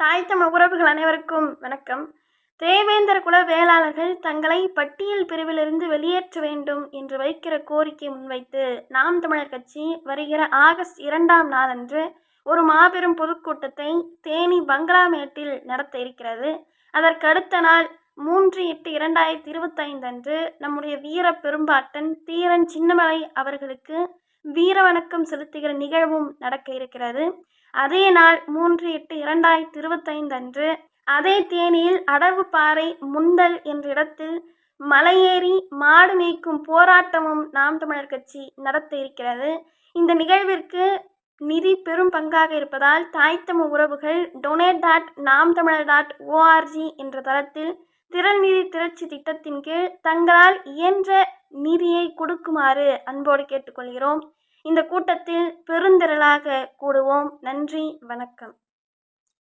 தாய் தமிழ் உறவுகள் அனைவருக்கும் வணக்கம். தேவேந்தர் குல வேளாளர்கள் தங்களை பட்டியல் பிரிவிலிருந்து வெளியேற்ற வேண்டும் என்று வைக்கிற கோரிக்கை முன்வைத்து நாம் தமிழர் கட்சி வருகிற ஆகஸ்ட் இரண்டாம் நாளன்று ஒரு மாபெரும் பொதுக்கூட்டத்தை தேனி பங்களாமேட்டில் நடத்த இருக்கிறது. அதற்கு அடுத்த நாள் மூன்று எட்டு இரண்டாயிரத்தி இருபத்தைந்து அன்று நம்முடைய வீர பெரும்பாட்டன் தீரன் சின்னமலை அவர்களுக்கு வீர வணக்கம் செலுத்துகிற நிகழ்வும் நடக்க இருக்கிறது. அதே நாள் மூன்று எட்டு இரண்டாயிரத்தி இருபத்தைந்து அன்று அதே தேனியில் அடவுப்பாறை முந்தல் என்ற இடத்தில் மலையேறி மாடு மேய்க்கும் போராட்டமும் நாம் தமிழர் கட்சி நடத்த இருக்கிறது. இந்த நிகழ்விற்கு நிதி பெரும் பங்காக இருப்பதால் தாய்த்தம உறவுகள் டொனேட் டாட் நாம் தமிழர் டாட் ஓஆர்ஜி என்ற தளத்தில் திறன் நிதி திரட்சி திட்டத்தின் கீழ் தங்களால் இயன்ற நிதியை கொடுக்குமாறு அன்போடு கேட்டுக்கொள்கிறோம். இந்த கூட்டத்தில் பெருந்திரளாக கூடுவோம். நன்றி வணக்கம்.